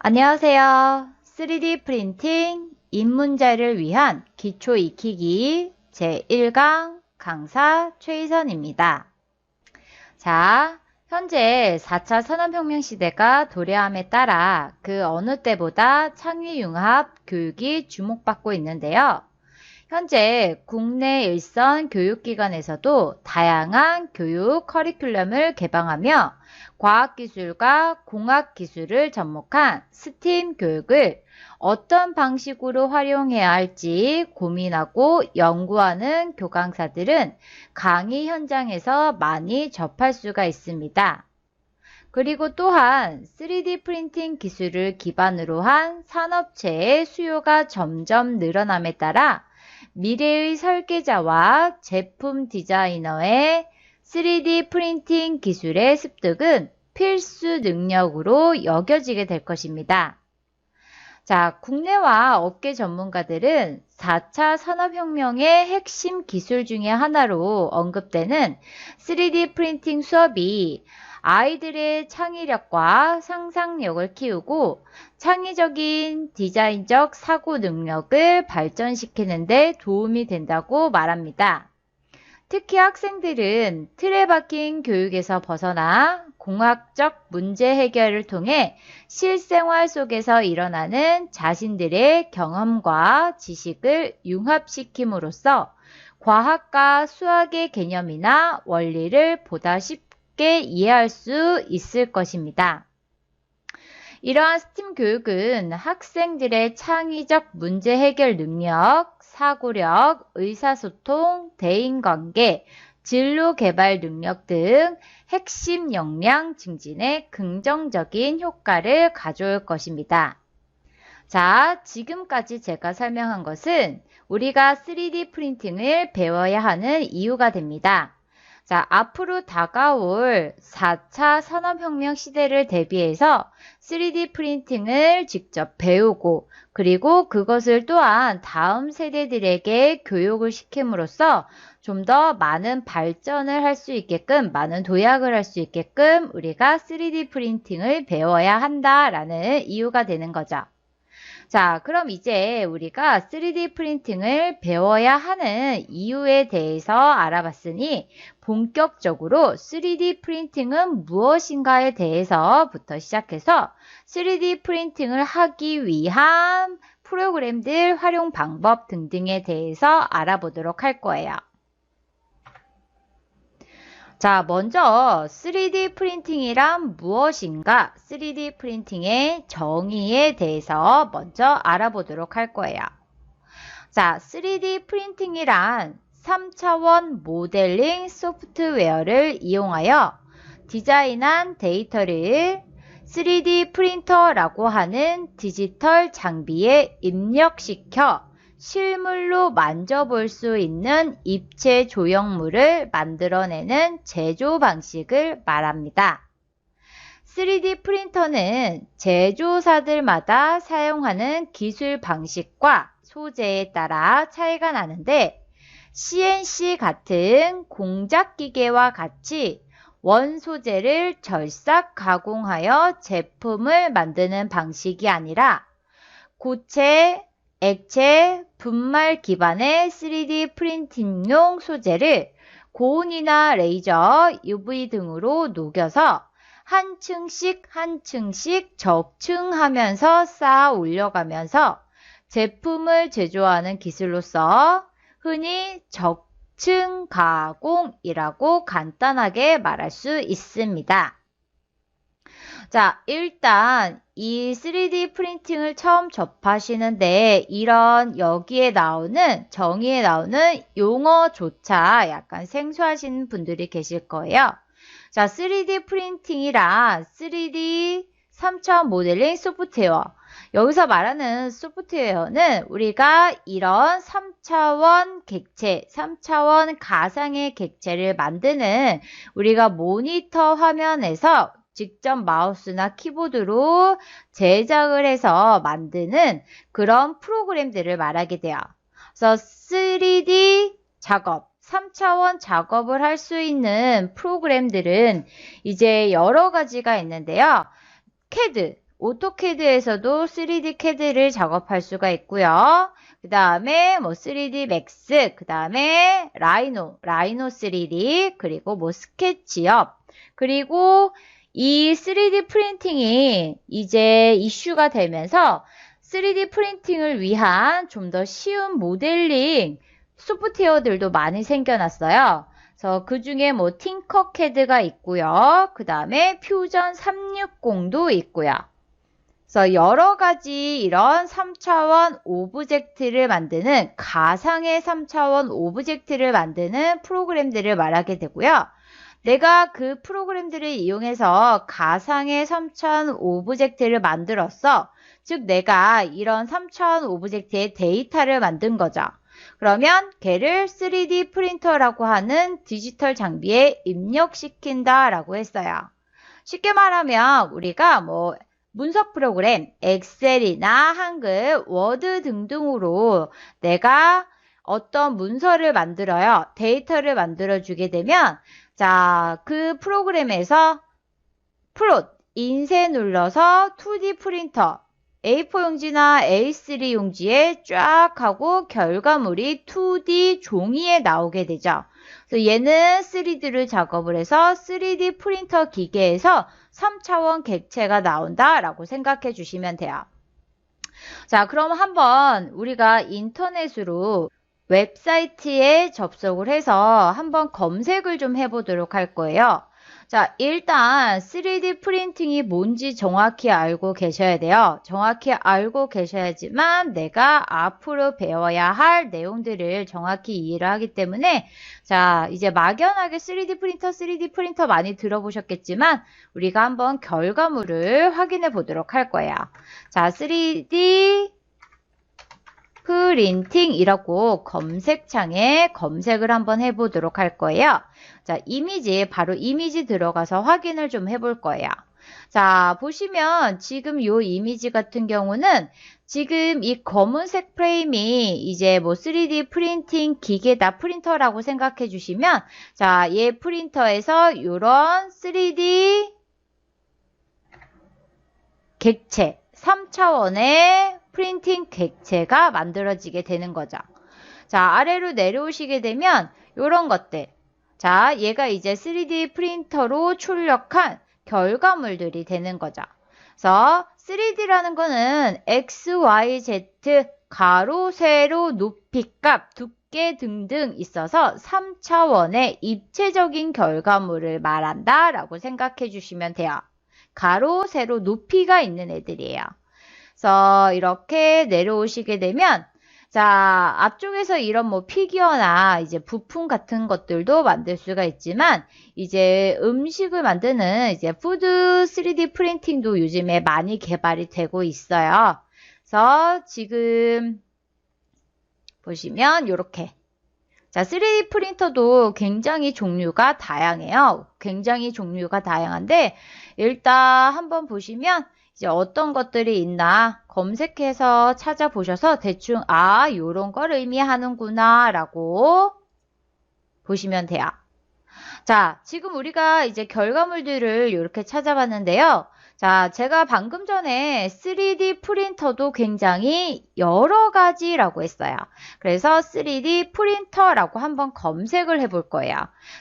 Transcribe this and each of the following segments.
안녕하세요. 3D 프린팅 입문자를 위한 기초 익히기 제1강 강사 최희선입니다. 자, 현재 4차 산업혁명 시대가 도래함에 따라 그 어느 때보다 창의융합 교육이 주목받고 있는데요. 현재 국내 일선 교육기관에서도 다양한 교육 커리큘럼을 개방하며 과학기술과 공학기술을 접목한 스팀 교육을 어떤 방식으로 활용해야 할지 고민하고 연구하는 교강사들은 강의 현장에서 많이 접할 수가 있습니다. 그리고 또한 3D 프린팅 기술을 기반으로 한 산업체의 수요가 점점 늘어남에 따라 미래의 설계자와 제품 디자이너의 3D 프린팅 기술의 습득은 필수 능력으로 여겨지게 될 것입니다. 자, 국내와 업계 전문가들은 4차 산업혁명의 핵심 기술 중의 하나로 언급되는 3D 프린팅 수업이 아이들의 창의력과 상상력을 키우고 창의적인 디자인적 사고 능력을 발전시키는 데 도움이 된다고 말합니다. 특히 학생들은 틀에 박힌 교육에서 벗어나 공학적 문제 해결을 통해 실생활 속에서 일어나는 자신들의 경험과 지식을 융합시킴으로써 과학과 수학의 개념이나 원리를 보다 쉽게 이해할 수 있을 것입니다. 이러한 스팀 교육은 학생들의 창의적 문제 해결 능력, 사고력, 의사소통, 대인관계, 진로 개발 능력 등 핵심 역량 증진에 긍정적인 효과를 가져올 것입니다. 자, 지금까지 제가 설명한 것은 우리가 3D 프린팅을 배워야 하는 이유가 됩니다. 자, 앞으로 다가올 4차 산업혁명 시대를 대비해서 3D 프린팅을 직접 배우고 그리고 그것을 또한 다음 세대들에게 교육을 시킴으로써 좀 더 많은 발전을 할 수 있게끔 많은 도약을 할 수 있게끔 우리가 3D 프린팅을 배워야 한다라는 이유가 되는 거죠. 자, 그럼 이제 우리가 3D 프린팅을 배워야 하는 이유에 대해서 알아봤으니 본격적으로 3D 프린팅은 무엇인가에 대해서부터 시작해서 3D 프린팅을 하기 위한 프로그램들 활용 방법 등등에 대해서 알아보도록 할 거예요. 자, 먼저 3D 프린팅이란 무엇인가? 3D 프린팅의 정의에 대해서 먼저 알아보도록 할 거예요. 자, 3D 프린팅이란 3차원 모델링 소프트웨어를 이용하여 디자인한 데이터를 3D 프린터라고 하는 디지털 장비에 입력시켜 실물로 만져볼 수 있는 입체 조형물을 만들어내는 제조 방식을 말합니다. 3D 프린터는 제조사들마다 사용하는 기술 방식과 소재에 따라 차이가 나는데 CNC 같은 공작 기계와 같이 원소재를 절삭 가공하여 제품을 만드는 방식이 아니라 고체, 액체, 분말 기반의 3D 프린팅용 소재를 고온이나 레이저, UV 등으로 녹여서 한 층씩 한 층씩 적층하면서 쌓아 올려가면서 제품을 제조하는 기술로서 흔히 적층 가공이라고 간단하게 말할 수 있습니다. 자, 일단 이 3D 프린팅을 처음 접하시는데 이런 여기에 나오는 정의에 나오는 용어조차 약간 생소하신 분들이 계실 거예요. 자, 3D 프린팅이란 3D 3차원 모델링 소프트웨어. 여기서 말하는 소프트웨어는 우리가 이런 3차원 객체, 3차원 가상의 객체를 만드는 우리가 모니터 화면에서 직접 마우스나 키보드로 제작을 해서 만드는 그런 프로그램들을 말하게 돼요. 그래서 3D 작업, 3차원 작업을 할 수 있는 프로그램들은 이제 여러 가지가 있는데요. CAD, 오토캐드에서도 3D 캐드를 작업할 수가 있고요. 그 다음에 뭐 3D 맥스, 그 다음에 라이노, 라이노 3D, 그리고 뭐 스케치업, 그리고 이 3D 프린팅이 이제 이슈가 되면서 3D 프린팅을 위한 좀 더 쉬운 모델링 소프트웨어들도 많이 생겨났어요. 그래서 그 중에 뭐 팅커캐드가 있고요. 그 다음에 퓨전 360도 있고요. 그래서 여러 가지 이런 3차원 오브젝트를 만드는 가상의 3차원 오브젝트를 만드는 프로그램들을 말하게 되고요. 내가 그 프로그램들을 이용해서 가상의 3차원 오브젝트를 만들었어. 즉 내가 이런 3차원 오브젝트의 데이터를 만든 거죠. 그러면 걔를 3D 프린터라고 하는 디지털 장비에 입력시킨다 라고 했어요. 쉽게 말하면 우리가 뭐 문서 프로그램, 엑셀이나 한글, 워드 등등으로 내가 어떤 문서를 만들어요. 데이터를 만들어 주게 되면 자, 그 프로그램에서 플롯, 인쇄 눌러서 2D 프린터, A4 용지나 A3 용지에 쫙 하고 결과물이 2D 종이에 나오게 되죠. 그래서 얘는 3D를 작업을 해서 3D 프린터 기계에서 3차원 객체가 나온다라고 생각해 주시면 돼요. 자, 그럼 한번 우리가 인터넷으로 웹사이트에 접속을 해서 한번 검색을 좀 해보도록 할 거예요. 자, 일단 3D 프린팅이 뭔지 정확히 알고 계셔야 돼요. 정확히 알고 계셔야지만 내가 앞으로 배워야 할 내용들을 정확히 이해를 하기 때문에 자, 이제 막연하게 3D 프린터, 3D 프린터 많이 들어보셨겠지만 우리가 한번 결과물을 확인해 보도록 할 거예요. 자, 3D 프린팅이라고 검색창에 검색을 한번 해보도록 할 거예요. 자, 이미지, 바로 이미지 들어가서 확인을 좀 해볼 거예요. 자, 보시면 지금 이 이미지 같은 경우는 지금 이 검은색 프레임이 이제 뭐 3D 프린팅 기계다 프린터라고 생각해 주시면 자, 얘 프린터에서 이런 3D 객체 3차원의 프린팅 객체가 만들어지게 되는 거죠. 자, 아래로 내려오시게 되면 이런 것들. 자, 얘가 이제 3D 프린터로 출력한 결과물들이 되는 거죠. 그래서 3D라는 거는 X, Y, Z, 가로, 세로, 높이 값, 두께 등등 있어서 3차원의 입체적인 결과물을 말한다 라고 생각해 주시면 돼요. 가로, 세로, 높이가 있는 애들이에요. 그래서 이렇게 내려오시게 되면 자, 앞쪽에서 이런 뭐 피규어나 이제 부품 같은 것들도 만들 수가 있지만 이제 음식을 만드는 이제 푸드 3D 프린팅도 요즘에 많이 개발이 되고 있어요. 그래서 지금 보시면 이렇게 자, 3D 프린터도 굉장히 종류가 다양해요. 굉장히 종류가 다양한데 일단 한번 보시면 이제 어떤 것들이 있나 검색해서 찾아보셔서 대충 아 요런 걸 의미하는구나 라고 보시면 돼요. 자 지금 우리가 이제 결과물들을 이렇게 찾아봤는데요. 자 제가 방금 전에 3D 프린터도 굉장히 여러 가지라고 했어요. 그래서 3D 프린터라고 한번 검색을 해볼 거예요.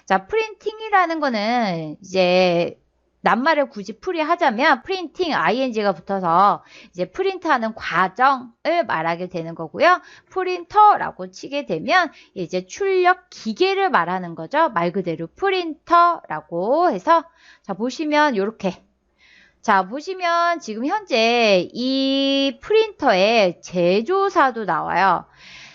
자 프린팅이라는 거는 이제 낱말을 굳이 풀이하자면 프린팅 ing가 붙어서 이제 프린트하는 과정을 말하게 되는 거고요. 프린터라고 치게 되면 이제 출력 기계를 말하는 거죠. 말 그대로 프린터라고 해서 자 보시면 이렇게 자 보시면 지금 현재 이 프린터의 제조사도 나와요.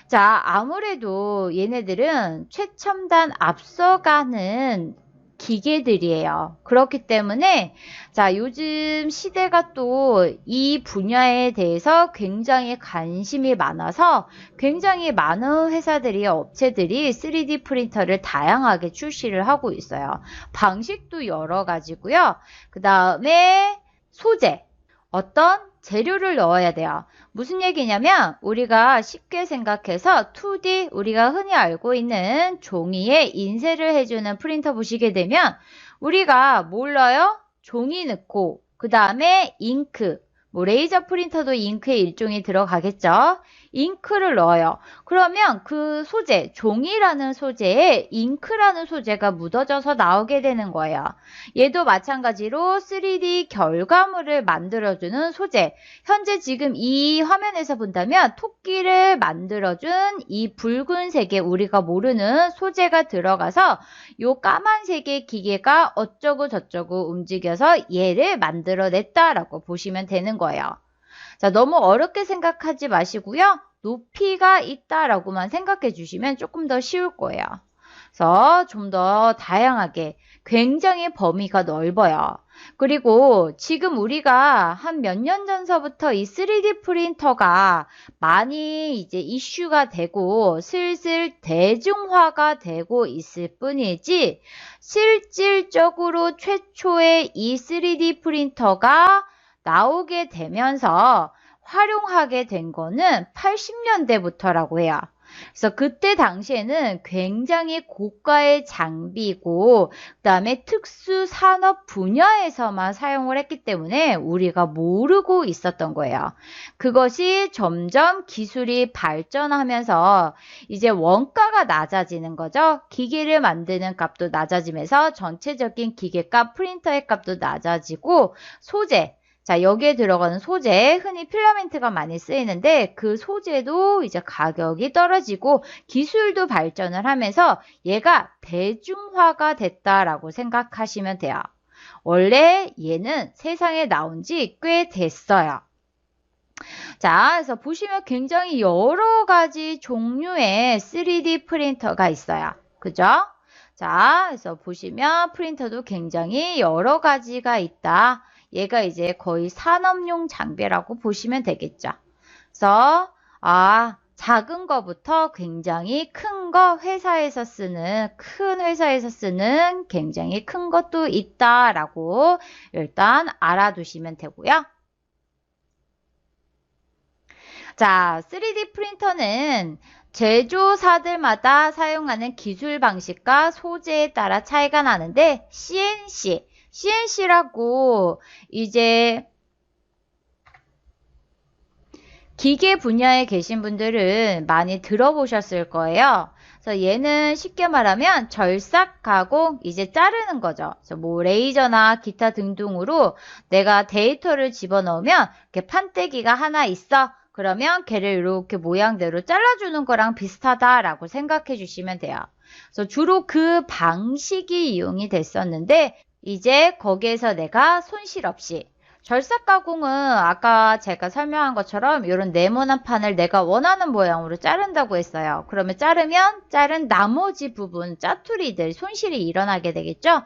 자 아무래도 얘네들은 최첨단 앞서가는 기계들이에요. 그렇기 때문에 자 요즘 시대가 또 이 분야에 대해서 굉장히 관심이 많아서 굉장히 많은 회사들이 업체들이 3D 프린터를 다양하게 출시를 하고 있어요. 방식도 여러 가지고요. 그 다음에 소재 어떤 재료를 넣어야 돼요. 무슨 얘기냐면 우리가 쉽게 생각해서 2D 우리가 흔히 알고 있는 종이에 인쇄를 해주는 프린터 보시게 되면 우리가 뭘 넣어요? 종이 넣고 그 다음에 잉크 뭐 레이저 프린터도 잉크의 일종이 들어가겠죠. 잉크를 넣어요. 그러면 그 소재, 종이라는 소재에 잉크라는 소재가 묻어져서 나오게 되는 거예요. 얘도 마찬가지로 3D 결과물을 만들어주는 소재. 현재 지금 이 화면에서 본다면 토끼를 만들어준 이 붉은색의 우리가 모르는 소재가 들어가서 요 까만색의 기계가 어쩌고 저쩌고 움직여서 얘를 만들어냈다라고 보시면 되는 거예요. 자, 너무 어렵게 생각하지 마시고요. 높이가 있다라고만 생각해 주시면 조금 더 쉬울 거예요. 그래서 좀 더 다양하게 굉장히 범위가 넓어요. 그리고 지금 우리가 한 몇 년 전서부터 이 3D 프린터가 많이 이제 이슈가 되고 슬슬 대중화가 되고 있을 뿐이지 실질적으로 최초의 이 3D 프린터가 나오게 되면서 활용하게 된 거는 80년대부터라고 해요. 그래서 그때 당시에는 굉장히 고가의 장비고 그다음에 특수 산업 분야에서만 사용을 했기 때문에 우리가 모르고 있었던 거예요. 그것이 점점 기술이 발전하면서 이제 원가가 낮아지는 거죠. 기계를 만드는 값도 낮아지면서 전체적인 기계값, 프린터의 값도 낮아지고 소재, 자, 여기에 들어가는 소재, 흔히 필라멘트가 많이 쓰이는데 그 소재도 이제 가격이 떨어지고 기술도 발전을 하면서 얘가 대중화가 됐다라고 생각하시면 돼요. 원래 얘는 세상에 나온 지 꽤 됐어요. 자, 그래서 보시면 굉장히 여러 가지 종류의 3D 프린터가 있어요. 그죠? 자, 그래서 보시면 프린터도 굉장히 여러 가지가 있다. 얘가 이제 거의 산업용 장비라고 보시면 되겠죠. 그래서 아 작은 거부터 굉장히 큰 거 회사에서 쓰는 큰 회사에서 쓰는 굉장히 큰 것도 있다라고 일단 알아두시면 되고요. 자, 3D 프린터는 제조사들마다 사용하는 기술 방식과 소재에 따라 차이가 나는데 CNC, CNC라고 이제 기계 분야에 계신 분들은 많이 들어보셨을 거예요. 그래서 얘는 쉽게 말하면 절삭 가공 이제 자르는 거죠. 그래서 뭐 레이저나 기타 등등으로 내가 데이터를 집어넣으면 이렇게 판때기가 하나 있어. 그러면 걔를 이렇게 모양대로 잘라주는 거랑 비슷하다라고 생각해 주시면 돼요. 그래서 주로 그 방식이 이용이 됐었는데 이제 거기에서 내가 손실 없이 절삭 가공은 아까 제가 설명한 것처럼 이런 네모난 판을 내가 원하는 모양으로 자른다고 했어요. 그러면 자르면 자른 나머지 부분 짜투리들 손실이 일어나게 되겠죠.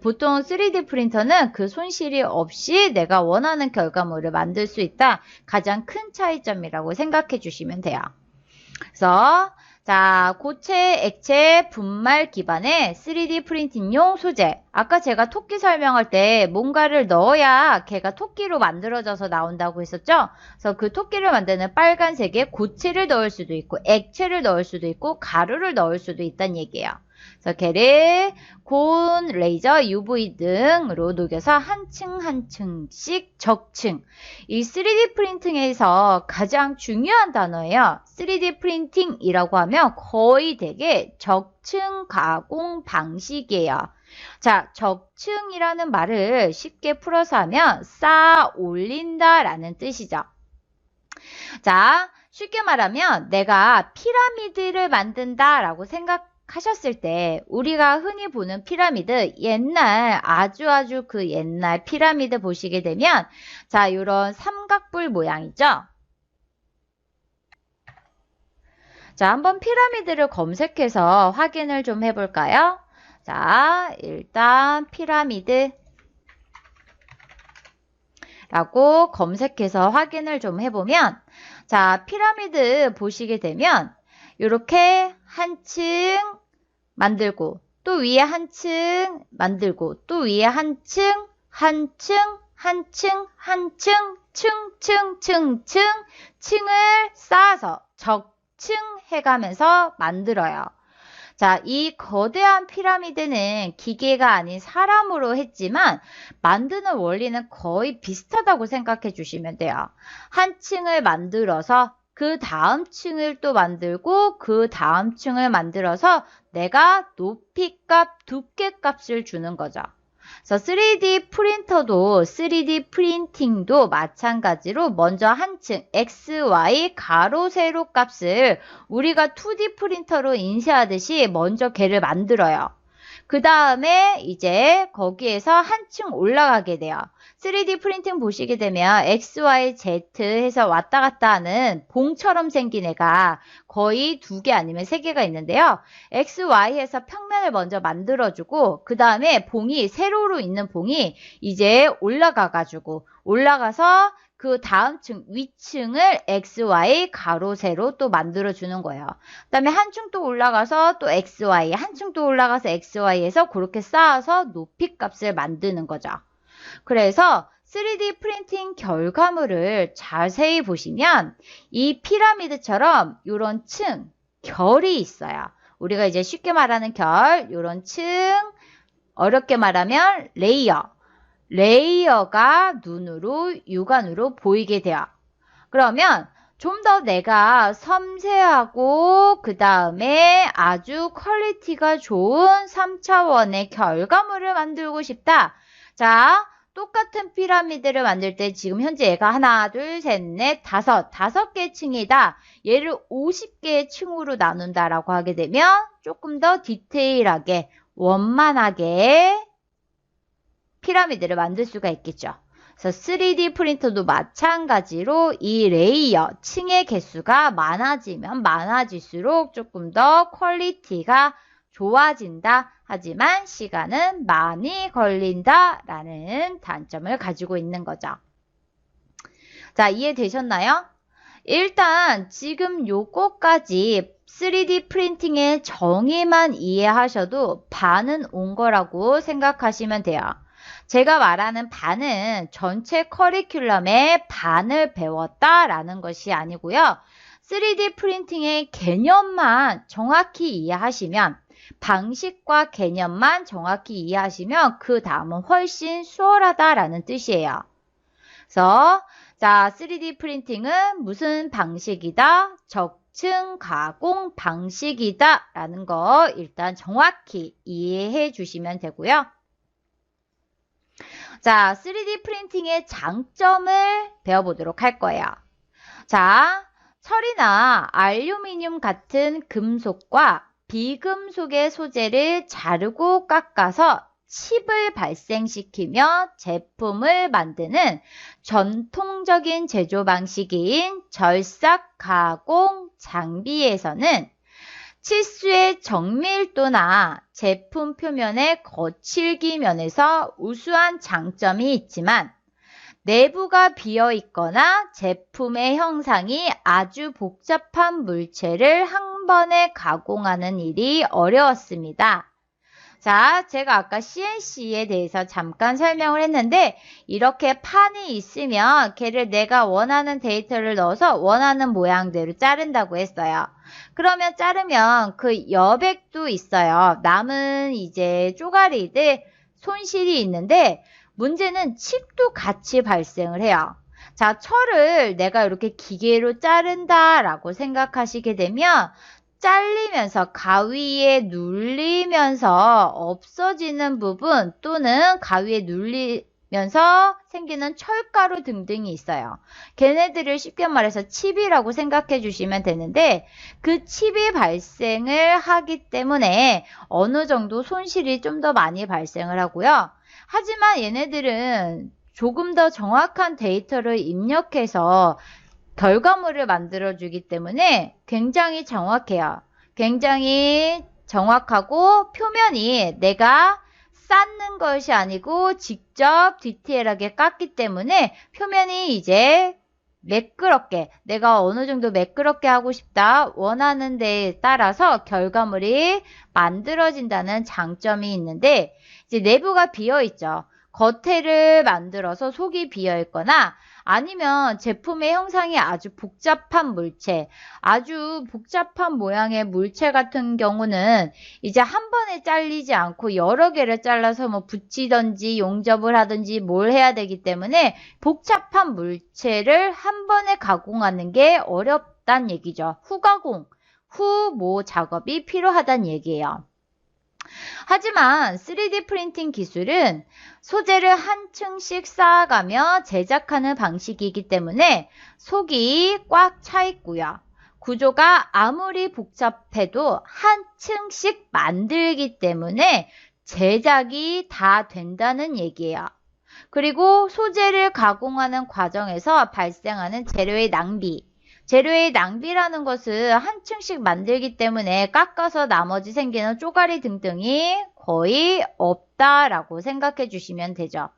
보통 3D 프린터는 그 손실이 없이 내가 원하는 결과물을 만들 수 있다. 가장 큰 차이점이라고 생각해 주시면 돼요. 그래서 자, 고체, 액체, 분말 기반의 3D 프린팅용 소재. 아까 제가 토끼 설명할 때 뭔가를 넣어야 걔가 토끼로 만들어져서 나온다고 했었죠? 그래서 그 토끼를 만드는 빨간색에 고체를 넣을 수도 있고, 액체를 넣을 수도 있고, 가루를 넣을 수도 있다는 얘기예요. 걔를 고온, 레이저, UV 등으로 녹여서 한 층 한 층씩 적층. 이 3D 프린팅에서 가장 중요한 단어예요. 3D 프린팅이라고 하면 거의 되게 적층 가공 방식이에요. 자, 적층이라는 말을 쉽게 풀어서 하면 쌓아 올린다 라는 뜻이죠. 자, 쉽게 말하면 내가 피라미드를 만든다 라고 생각 하셨을 때 우리가 흔히 보는 피라미드 옛날 아주 아주 그 옛날 피라미드 보시게 되면 자 이런 삼각뿔 모양이죠. 자 한번 피라미드를 검색해서 확인을 좀 해볼까요? 자 일단 피라미드 라고 검색해서 확인을 좀 해보면 자 피라미드 보시게 되면 이렇게 한 층 만들고 또 위에 한 층 만들고 또 위에 한 층, 한 층, 한 층, 한 층, 층, 층, 층, 층, 층을 쌓아서 적층 해가면서 만들어요. 자, 이 거대한 피라미드는 기계가 아닌 사람으로 했지만 만드는 원리는 거의 비슷하다고 생각해 주시면 돼요. 한 층을 만들어서 그 다음 층을 또 만들고 그 다음 층을 만들어서 내가 높이값, 두께값을 주는 거죠. 그래서 3D 프린터도 3D 프린팅도 마찬가지로 먼저 한 층 X, Y, 가로, 세로 값을 우리가 2D 프린터로 인쇄하듯이 먼저 걔를 만들어요. 그 다음에 이제 거기에서 한층 올라가게 돼요. 3D 프린팅 보시게 되면 X, Y, Z 해서 왔다 갔다 하는 봉처럼 생긴 애가 거의 두 개 아니면 세 개가 있는데요. X, Y에서 평면을 먼저 만들어주고 그 다음에 봉이 세로로 있는 봉이 이제 올라가가지고 올라가서 그 다음 층 위층을 XY 가로 세로 또 만들어 주는 거예요. 그 다음에 한 층 또 올라가서 또 XY 한 층 또 올라가서 XY에서 그렇게 쌓아서 높이 값을 만드는 거죠. 그래서 3D 프린팅 결과물을 자세히 보시면 이 피라미드처럼 이런 층, 결이 있어요. 우리가 이제 쉽게 말하는 결, 이런 층, 어렵게 말하면 레이어. 레이어가 눈으로, 육안으로 보이게 돼요. 그러면 좀 더 내가 섬세하고 그 다음에 아주 퀄리티가 좋은 3차원의 결과물을 만들고 싶다. 자, 똑같은 피라미드를 만들 때 지금 현재 얘가 하나, 둘, 셋, 넷, 다섯, 다섯 개 층이다. 얘를 50개의 층으로 나눈다라고 하게 되면 조금 더 디테일하게, 원만하게 피라미드를 만들 수가 있겠죠. 그래서 3D 프린터도 마찬가지로 이 레이어, 층의 개수가 많아지면 많아질수록 조금 더 퀄리티가 좋아진다. 하지만 시간은 많이 걸린다. 라는 단점을 가지고 있는 거죠. 자, 이해되셨나요? 일단 지금 요거까지 3D 프린팅의 정의만 이해하셔도 반은 온 거라고 생각하시면 돼요. 제가 말하는 반은 전체 커리큘럼의 반을 배웠다라는 것이 아니고요. 3D 프린팅의 개념만 정확히 이해하시면 방식과 개념만 정확히 이해하시면 그 다음은 훨씬 수월하다라는 뜻이에요. 그래서 자 3D 프린팅은 무슨 방식이다? 적층 가공 방식이다 라는 거 일단 정확히 이해해 주시면 되고요. 자 3D 프린팅의 장점을 배워보도록 할 거예요. 자 철이나 알루미늄 같은 금속과 비금속의 소재를 자르고 깎아서 칩을 발생시키며 제품을 만드는 전통적인 제조 방식인 절삭 가공 장비에서는 치수의 정밀도나 제품 표면의 거칠기 면에서 우수한 장점이 있지만 내부가 비어 있거나 제품의 형상이 아주 복잡한 물체를 한 번에 가공하는 일이 어려웠습니다. 자, 제가 아까 CNC에 대해서 잠깐 설명을 했는데 이렇게 판이 있으면 걔를 내가 원하는 데이터를 넣어서 원하는 모양대로 자른다고 했어요. 그러면 자르면 그 여백도 있어요. 남은 이제 쪼가리들 손실이 있는데 문제는 칩도 같이 발생을 해요. 자, 철을 내가 이렇게 기계로 자른다라고 생각하시게 되면 잘리면서 가위에 눌리면서 없어지는 부분 또는 가위에 눌리면서 생기는 철가루 등등이 있어요. 걔네들을 쉽게 말해서 칩이라고 생각해 주시면 되는데 그 칩이 발생을 하기 때문에 어느 정도 손실이 좀 더 많이 발생을 하고요. 하지만 얘네들은 조금 더 정확한 데이터를 입력해서 결과물을 만들어 주기 때문에 굉장히 정확해요. 굉장히 정확하고 표면이 내가 쌓는 것이 아니고 직접 디테일하게 깠기 때문에 표면이 이제 매끄럽게 내가 어느 정도 매끄럽게 하고 싶다 원하는 데에 따라서 결과물이 만들어진다는 장점이 있는데 이제 내부가 비어 있죠. 겉에를 만들어서 속이 비어 있거나 아니면 제품의 형상이 아주 복잡한 물체, 아주 복잡한 모양의 물체 같은 경우는 이제 한 번에 잘리지 않고 여러 개를 잘라서 뭐 붙이든지 용접을 하든지 뭘 해야 되기 때문에 복잡한 물체를 한 번에 가공하는 게 어렵단 얘기죠. 후가공, 후모 작업이 필요하단 얘기예요. 하지만 3D 프린팅 기술은 소재를 한 층씩 쌓아가며 제작하는 방식이기 때문에 속이 꽉 차 있고요. 구조가 아무리 복잡해도 한 층씩 만들기 때문에 제작이 다 된다는 얘기예요. 그리고 소재를 가공하는 과정에서 발생하는 재료의 낭비, 재료의 낭비라는 것은 한 층씩 만들기 때문에 깎아서 나머지 생기는 쪼가리 등등이 거의 없다라고 생각해 주시면 되죠.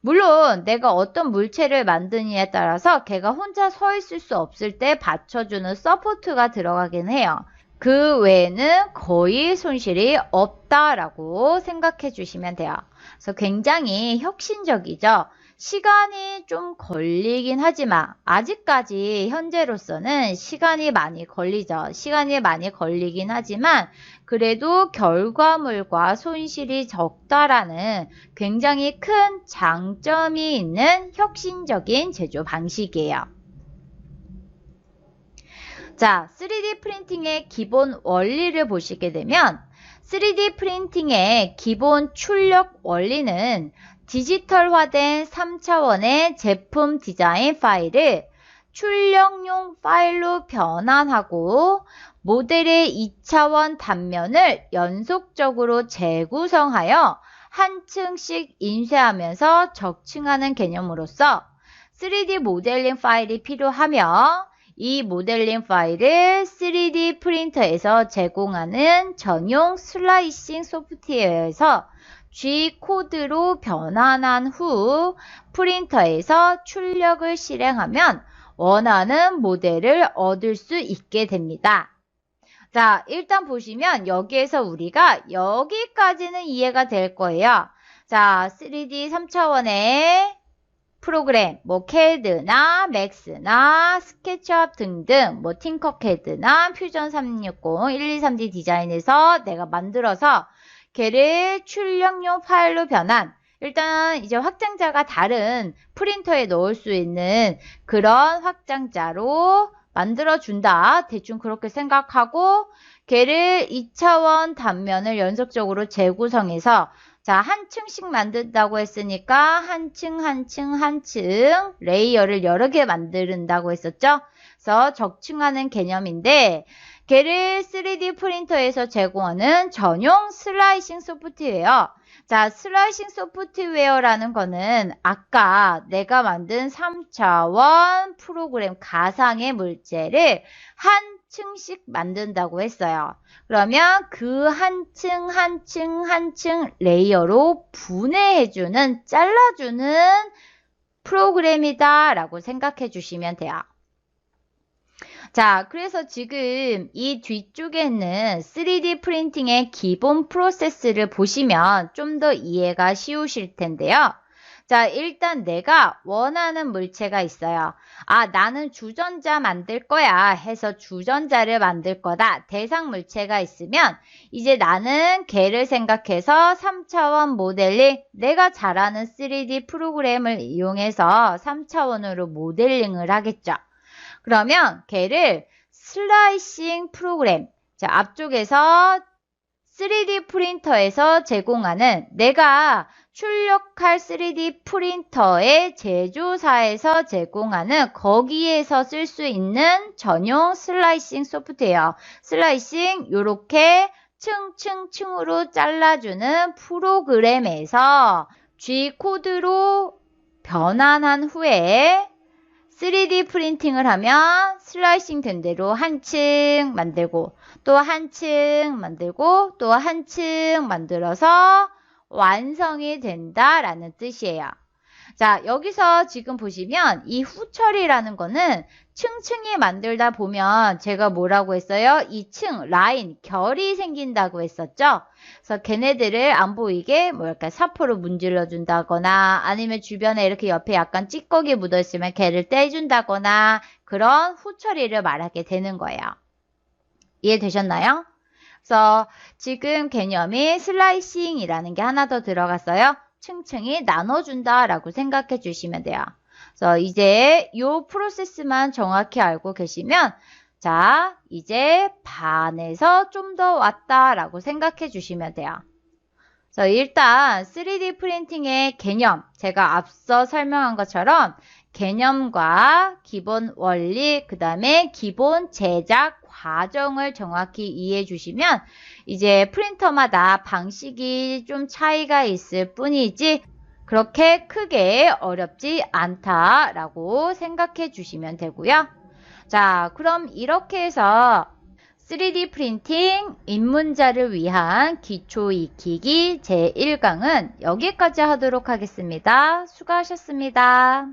물론 내가 어떤 물체를 만드느냐에 따라서 걔가 혼자 서 있을 수 없을 때 받쳐주는 서포트가 들어가긴 해요. 그 외에는 거의 손실이 없다라고 생각해 주시면 돼요. 그래서 굉장히 혁신적이죠. 시간이 좀 걸리긴 하지만 아직까지 현재로서는 시간이 많이 걸리죠. 시간이 많이 걸리긴 하지만 그래도 결과물과 손실이 적다라는 굉장히 큰 장점이 있는 혁신적인 제조 방식이에요. 자, 3D 프린팅의 기본 원리를 보시게 되면 3D 프린팅의 기본 출력 원리는 디지털화된 3차원의 제품 디자인 파일을 출력용 파일로 변환하고 모델의 2차원 단면을 연속적으로 재구성하여 한 층씩 인쇄하면서 적층하는 개념으로서 3D 모델링 파일이 필요하며 이 모델링 파일을 3D 프린터에서 제공하는 전용 슬라이싱 소프트웨어에서 G코드로 변환한 후 프린터에서 출력을 실행하면 원하는 모델을 얻을 수 있게 됩니다. 자, 일단 보시면 여기에서 우리가 여기까지는 이해가 될 거예요. 자, 3D 3차원의 프로그램, 뭐 CAD나 맥스나 스케치업 등등, 뭐 팅커CAD나 퓨전 360, 123D 디자인에서 내가 만들어서 걔를 출력용 파일로 변환. 일단 이제 확장자가 다른 프린터에 넣을 수 있는 그런 확장자로 만들어준다. 대충 그렇게 생각하고 걔를 2차원 단면을 연속적으로 재구성해서 자, 한 층씩 만든다고 했으니까 한 층, 한 층, 한 층 레이어를 여러 개 만든다고 했었죠? 그래서 적층하는 개념인데 걔를 3D 프린터에서 제공하는 전용 슬라이싱 소프트웨어. 자, 슬라이싱 소프트웨어라는 거는 아까 내가 만든 3차원 프로그램 가상의 물체를 한 층씩 만든다고 했어요. 그러면 그 한 층, 한 층, 한 층 레이어로 분해해주는, 잘라주는 프로그램이다 라고 생각해 주시면 돼요. 자, 그래서 지금 이 뒤쪽에 있는 3D 프린팅의 기본 프로세스를 보시면 좀 더 이해가 쉬우실 텐데요. 자, 일단 내가 원하는 물체가 있어요. 아, 나는 주전자 만들 거야 해서 주전자를 만들 거다. 대상 물체가 있으면 이제 나는 걔를 생각해서 3차원 모델링, 내가 잘 아는 3D 프로그램을 이용해서 3차원으로 모델링을 하겠죠. 그러면 걔를 슬라이싱 프로그램, 자, 앞쪽에서 3D 프린터에서 제공하는 내가 출력할 3D 프린터의 제조사에서 제공하는 거기에서 쓸 수 있는 전용 슬라이싱 소프트웨어. 슬라이싱 요렇게 층층층으로 잘라주는 프로그램에서 G코드로 변환한 후에 3D 프린팅을 하면 슬라이싱 된 대로 한 층 만들고 또 한 층 만들고 또 한 층 만들어서 완성이 된다라는 뜻이에요. 자, 여기서 지금 보시면 이 후처리라는 거는 층층이 만들다 보면 제가 뭐라고 했어요? 이 층, 라인, 결이 생긴다고 했었죠? 그래서 걔네들을 안 보이게 뭐랄까 사포로 문질러 준다거나 아니면 주변에 이렇게 옆에 약간 찌꺼기 묻어 있으면 걔를 떼준다거나 그런 후처리를 말하게 되는 거예요. 이해되셨나요? 그래서 지금 개념이 슬라이싱이라는 게 하나 더 들어갔어요. 층층이 나눠준다라고 생각해 주시면 돼요. 그래서 이제 이 프로세스만 정확히 알고 계시면 자 이제 반에서 좀 더 왔다라고 생각해 주시면 돼요. 그래서 일단 3D 프린팅의 개념 제가 앞서 설명한 것처럼 개념과 기본 원리 그 다음에 기본 제작 과정을 정확히 이해해 주시면 이제 프린터마다 방식이 좀 차이가 있을 뿐이지 그렇게 크게 어렵지 않다라고 생각해 주시면 되고요. 자, 그럼 이렇게 해서 3D 프린팅 입문자를 위한 기초 익히기 제1강은 여기까지 하도록 하겠습니다. 수고하셨습니다.